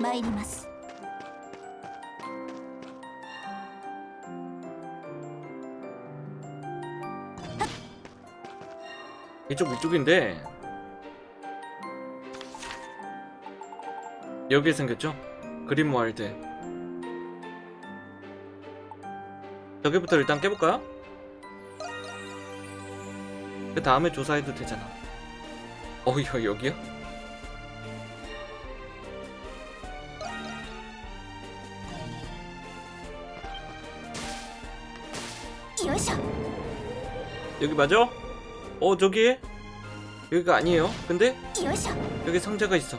参ります 이쪽 위쪽인데 여기 생겼죠? 그림 와일드 여기부터 일단 깨볼까요? 그 다음에 조사해도 되잖아 어 여, 여기요? 여기 맞아? 어 저기? 여기가 아니에요 근데? 여기 상자가 있어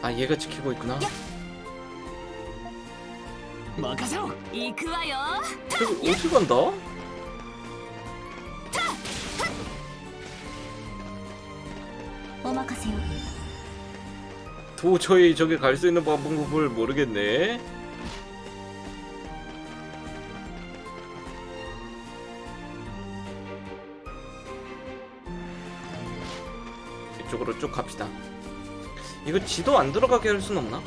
아, 아 얘가 지키고 있구나 어디 간다? 오마카세요. 도저히 저기 갈 수 있는 방법을 모르겠네. 이쪽으로 쭉 갑시다. 이거 지도 안 들어가게 할 순 없나?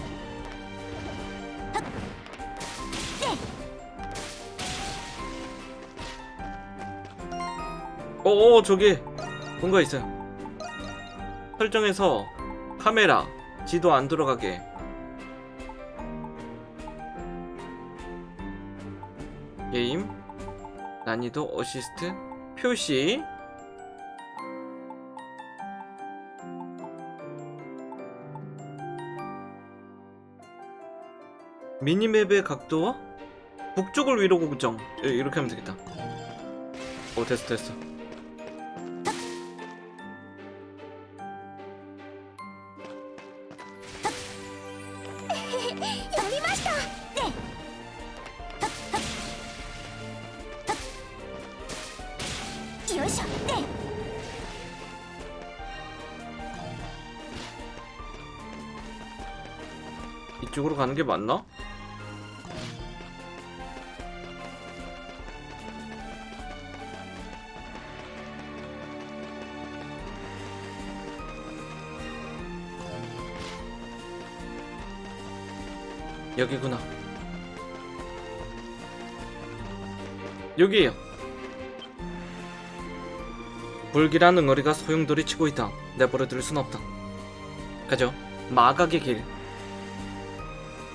어어 저기 뭔가 있어요. 설정에서 카메라 지도 안 들어가게. 게임 난이도 어시스트 표시. 미니맵의 각도와 북쪽을 위로 고정. 이- 이렇게 하면 되겠다. 오 됐어 됐어 가는 게 맞나? 여기구나. 여기에요. 불길한 응어리가 소용돌이 치고 있다. 내버려둘 순 없다. 가죠. 마각의 길.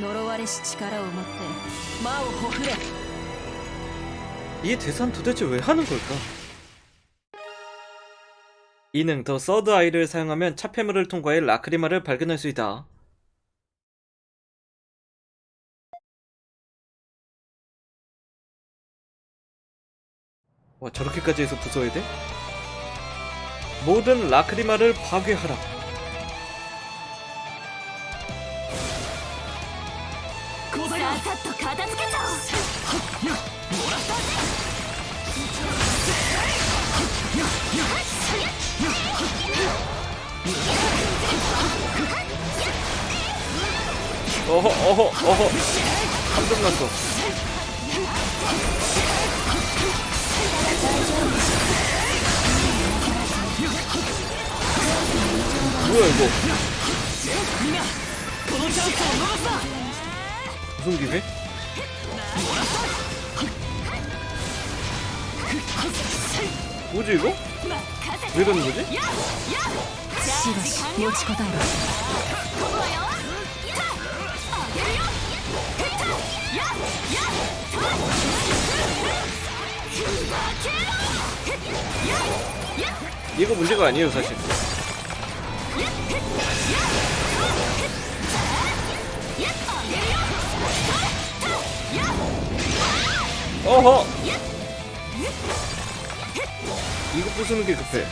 呪われし力を持って魔をほふれ 이 대사는 도대체 왜 하는 걸까? 이능 더 서드 아이를 사용하면 차폐물을 통과해 라크리마를 발견할 수 있다. 와 저렇게까지 해서 부숴야 돼? 모든 라크리마를 파괴하라. 片付けちゃおう「어허 어허 어허 깜짝 났어 뭐야 이거 このチャンスを逃すな 무슨 기회? 뭐지 이거? 왜 되는 거지? 씨발, 이거 문제가 아니에요 사실 어허 이거 부수는 게 급해.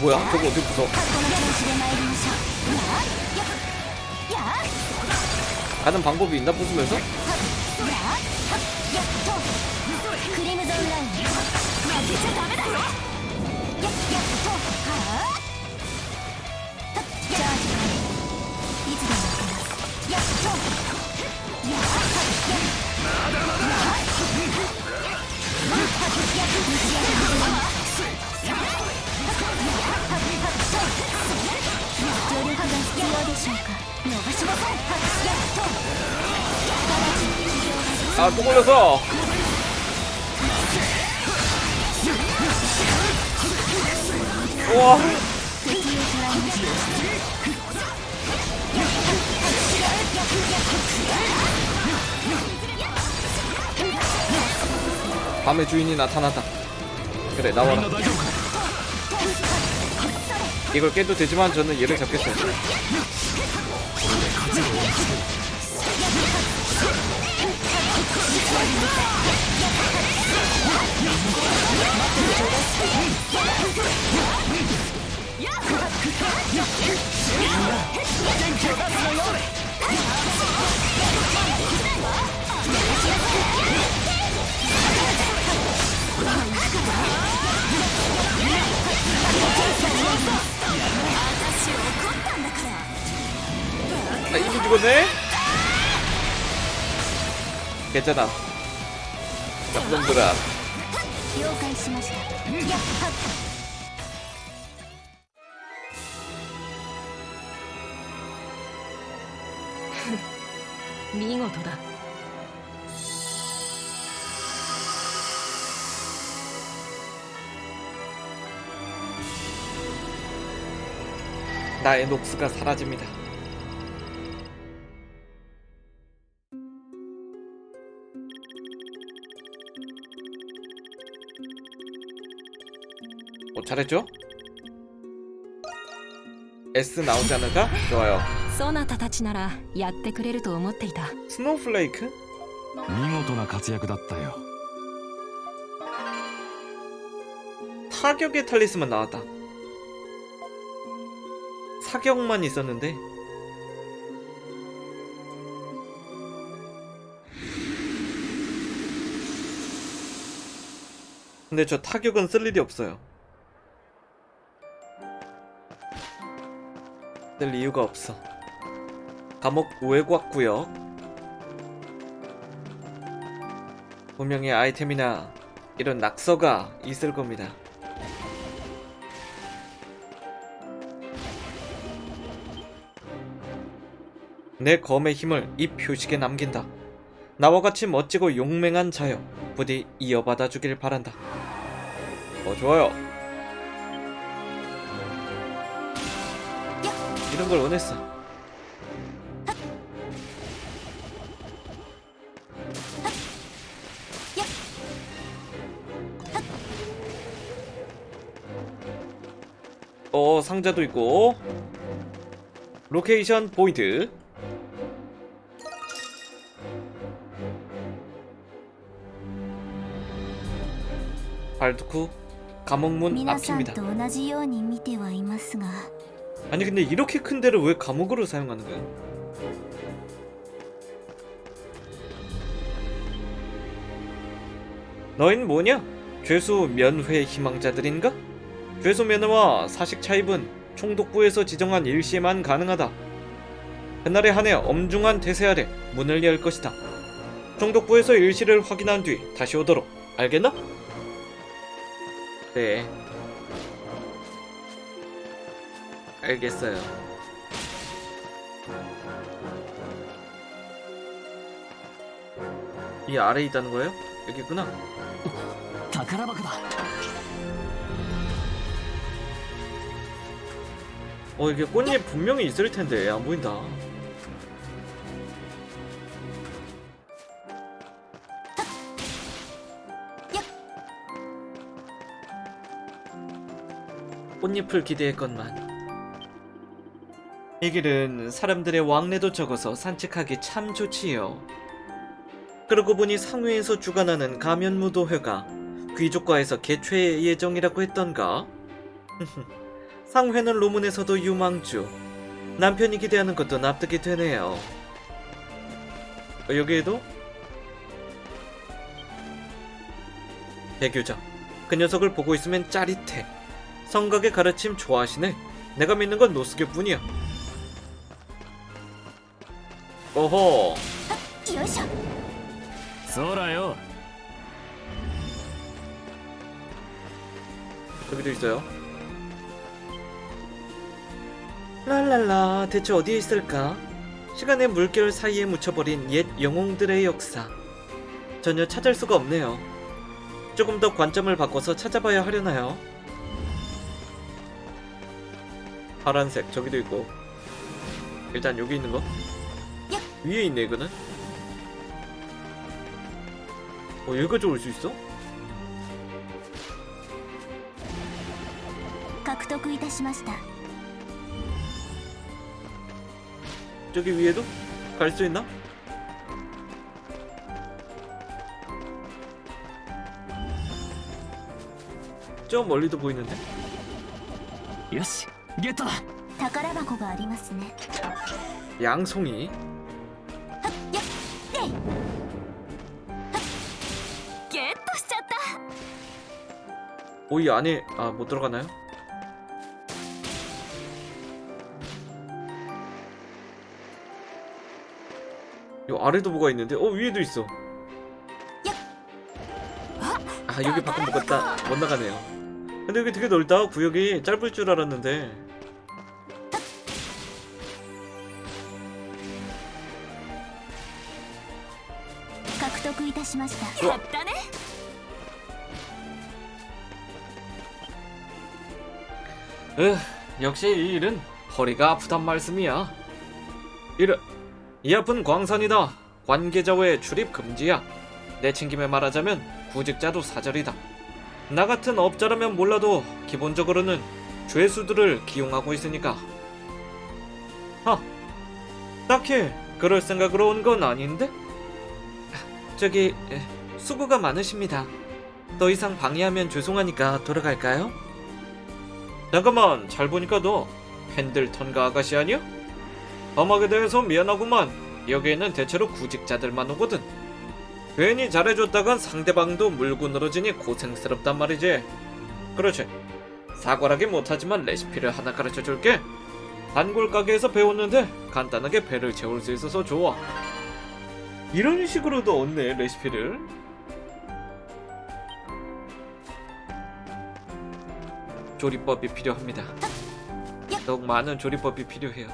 뭐야? 저거 어떻게 부숴? 가는 방법이 있나 부수면서? 아, 또 걸렸어. 와. 밤의 주인이 나타났다. 그래, 나와라. 이걸 깨도 되지만 저는 얘를 잡겠어요. 아, 이미 죽었네? 괜찮아. 나쁜들아 미고도다. 그 나의 녹수가 사라집니다. 어, 잘했죠? S 나오지 않을까? 좋아요. そなたたちならやってくれると思っていた 스노우플레이크? 見事な活躍だったよ 타격의 탈리스만 나왔다. 사격만 있었는데 근데 저 타격은 쓸 일이 없어요. 쓸 이유가 없어. 감옥 외곽 구역. 분명히 아이템이나 이런 낙서가 있을 겁니다. 내 검의 힘을 이 표식에 남긴다. 나와 같이 멋지고 용맹한 자여, 부디 이어받아 주길 바란다. 어, 좋아요. 이런 걸 원했어. 어, 상자도 있고. 로케이션 포인트. 발두쿠 감옥문 앞입니다. 아니 근데 이렇게 큰 데를 왜 감옥으로 사용하는 거야? 너희는 뭐냐? 죄수 면회 희망자들인가? 죄수 면회와 사식 차입은 총독부에서 지정한 일시에만 가능하다. 그날에 한해 엄중한 대세 아래 문을 열 것이다. 총독부에서 일시를 확인한 뒤 다시 오도록 알겠나? 네. 알겠어요. 이 아래에 있다는 거예요? 여기 있구나. 宝箱だ 어 이게 꽃잎 분명히 있을 텐데 안 보인다. 꽃잎을 기대했건만. 이 길은 사람들의 왕래도 적어서 산책하기 참 좋지요. 그러고 보니 상회에서 주관하는 가면무도회가 귀족과에서 개최 예정이라고 했던가? 상회는 로문에서도 유망주. 남편이 기대하는 것도 납득이 되네요. 어, 여기에도 대교자. 그 녀석을 보고 있으면 짜릿해. 성각의 가르침 좋아하시네. 내가 믿는 건 노스케뿐이야. 오호. よいしょそうだよ 여기도 있어요. 랄랄라, 대체 어디에 있을까? 시간의 물결 사이에 묻혀버린 옛 영웅들의 역사. 전혀 찾을 수가 없네요. 조금 더 관점을 바꿔서 찾아봐야 하려나요? 파란색, 저기도 있고. 일단 여기 있는 거. 위에 있네, 이거는. 어, 여기까지 올 수 있어? 獲得いたしました 저기 위에도 갈 수 있나? 저 멀리도 보이는데? よしゲットだ宝箱がありますね 양송이 やっえい ゲットしちゃった 오이 안에 아 못 들어가나요? 요 아래도 뭐가 있는데? 어 위에도 있어. 아 여기 밖은 못 갔다 못 나가네요. 근데 여기 되게 넓다 구역이 짧을 줄 알았는데 しましたうわやったね 으, 역시 이 일은 허리가 아프단 말씀이야. 이르, 이 앞은 광산이다. 관계자 외 출입 금지야. 내친 김에 말하자면 구직자도 사절이다. 나 같은 업자라면 몰라도 기본적으로는 죄수들을 기용하고 있으니까. 하, 딱히 그럴 생각으로 온 건 아닌데? 저기 에, 수고가 많으십니다. 더 이상 방해하면 죄송하니까 돌아갈까요? 잠깐만 잘 보니까 너 펜들턴가 아가씨 아니야? 엄하게 대해서 미안하구만 여기에는 대체로 구직자들만 오거든 괜히 잘해줬다간 상대방도 물고 늘어지니 고생스럽단 말이지 그렇지 사과라기 못하지만 레시피를 하나 가르쳐줄게 단골 가게에서 배웠는데 간단하게 배를 채울 수 있어서 좋아 이런 식으로도 얻네 레시피를 조리법이 필요합니다. 더욱 많은 조리법이 필요해요.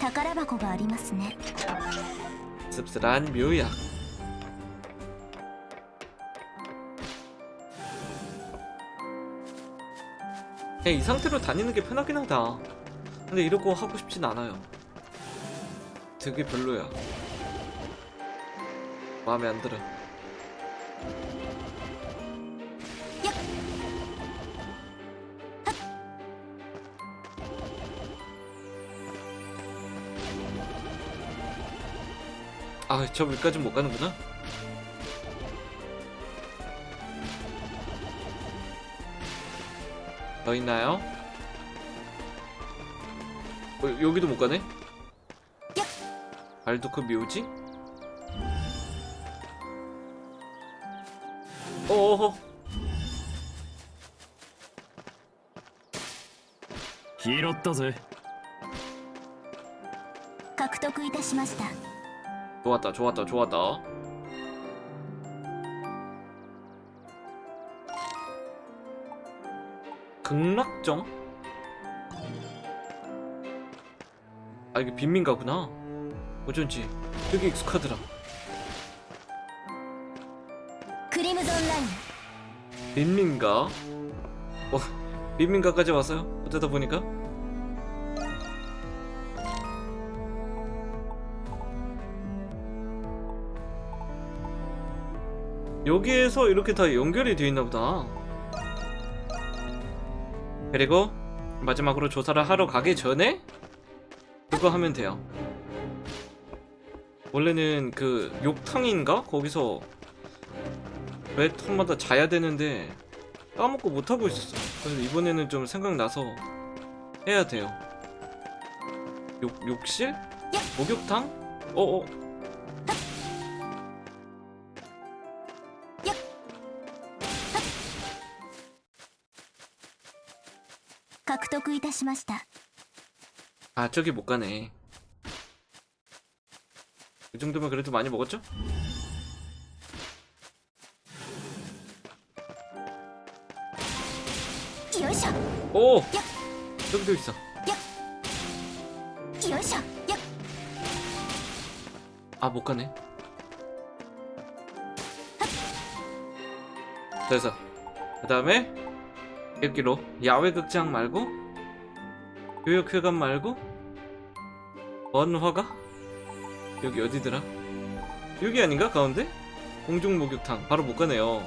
宝箱がありますね 씁쓸한 묘약. 그냥 이 상태로 다니는 게 편하긴 하다. 근데 이러고 하고 싶진 않아요. 되게 별로야. 마음에 안 들어. 아, 저 위까지 못 가는구나. 더 있나요? 어, 여기도 못 가네? 발도크 묘지? 어허 拾ったぜ獲得いたしました 좋았다 좋았다 좋았다 극락정? 아 이게 빈민가구나 어쩐지 되게 익숙하더라. 그림존 라인. 민민가? 어, 민민가까지 왔어요? 어쩌다 보니까? 여기에서 이렇게 다 연결이 되어 있나 보다. 그리고 마지막으로 조사를 하러 가기 전에 그거 하면 돼요. 원래는 그 욕탕인가? 거기서 매 턴마다 자야 되는데 까먹고 못하고 있었어 그래서 이번에는 좀 생각나서 해야 돼요 욕, 욕실? 목욕탕? 어어 아 저기 못 가네 이 정도면 그래도 많이 먹었죠? 오! 여기도 있어. 아, 못 가네. 됐어. 그 다음에, 여기로 야외 극장 말고, 교육회관 말고, 원화가? 여기 어디더라? 여기 아닌가 가운데? 공중 목욕탕 바로 못 가네요.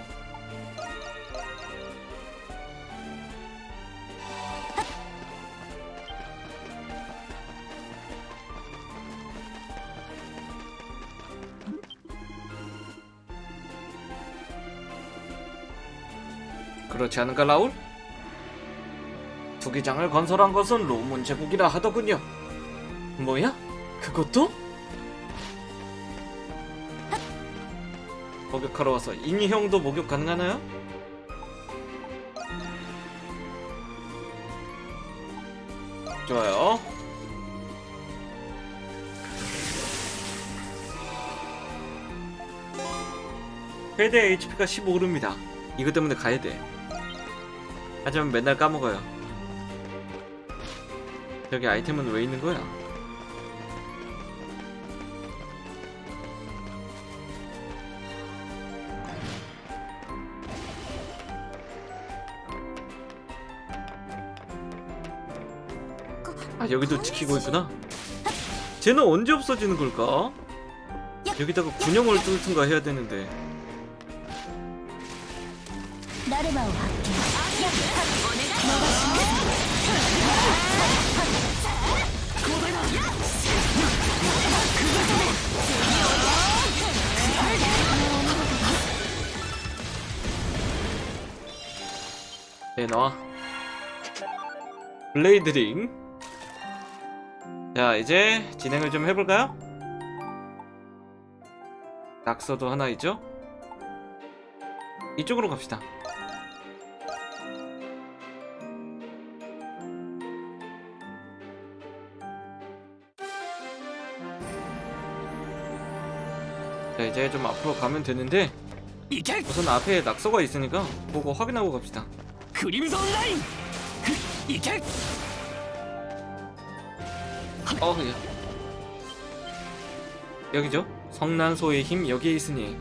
그렇지 않은가 라울? 투기장을 건설한 것은 로문 제국이라 하더군요. 뭐야? 그것도? 목욕하러 와서 인형도 목욕 가능하나요? 좋아요. 최대 HP가 15오릅니다. 이것 때문에 가야 돼. 하지만 맨날 까먹어요. 여기 아이템은 왜 있는 거야? 아, 여기도 지키고 있구나. 쟤는 언제 없어지는 걸까? 여기다가 군용을 뚫든가 해야 되는데. 네 나와. 블레이드링. 자 이제 진행을 좀 해볼까요? 낙서도 하나 있죠? 이쪽으로 갑시다 자 이제 좀 앞으로 가면 되는데 우선 앞에 낙서가 있으니까 보고 확인하고 갑시다 그림선 라인 그, 이게 어, 예. 여기죠. 성난소의 힘 여기에 있으니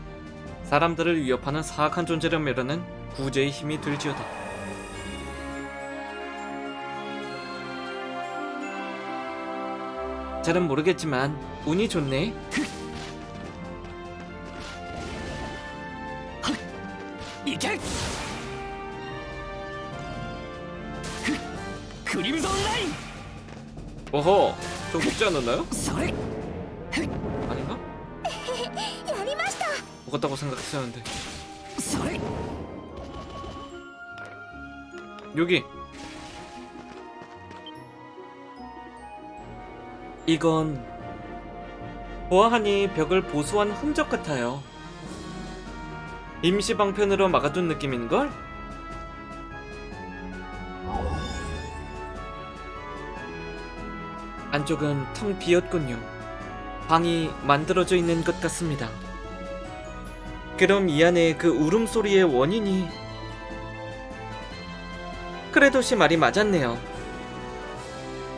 사람들을 위협하는 사악한 존재를 멸하는 구제의 힘이 들지어다. 잘은 모르겠지만 운이 좋네. 이게 그림선 라인. 오호. 저 먹지 않았나요? それ 아닌가? やりました 먹었다고 생각했었는데. それ 여기. 이건 보아하니 벽을 보수한 흔적 같아요. 임시 방편으로 막아둔 느낌인걸? 안쪽은 텅 비었군요. 방이 만들어져 있는 것 같습니다. 그럼 이 안에 그 울음소리의 원인이 크레도시 말이 맞았네요.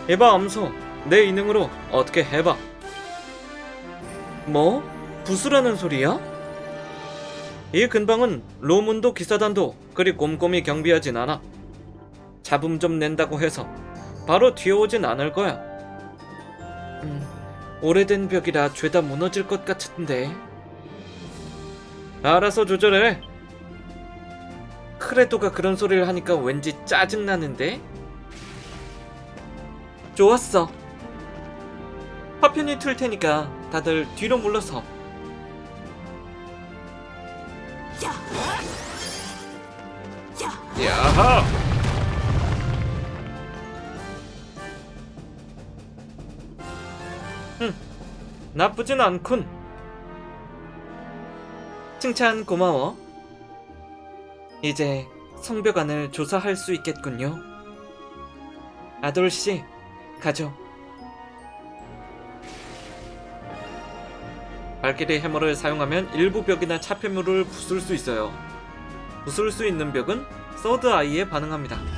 에바 암소, 내 이능으로 어떻게 해봐. 뭐? 부수라는 소리야? 이 근방은 로문도 기사단도 그리 꼼꼼히 경비하진 않아. 잡음 좀 낸다고 해서 바로 뛰어오진 않을 거야. 음, 오래된 벽이라 죄다 무너질 것 같은데. 알아서 조절해. 크레도가 그런 소리를 하니까 왠지 짜증나는데? 좋았어. 화편이 틀 테니까 다들 뒤로 물러서. 야하! 흠, 나쁘진 않군. 칭찬 고마워. 이제 성벽 안을 조사할 수 있겠군요. 아돌 씨, 가죠. 발길이 해머를 사용하면 일부 벽이나 차폐물을 부술 수 있어요. 부술 수 있는 벽은 서드 아이에 반응합니다.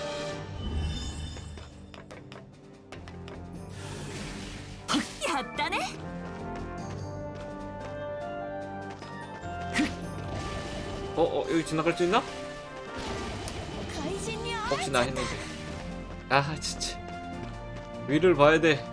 지나갈 수 있나? 혹시나 했는데 아 진짜. 위를 봐야 돼.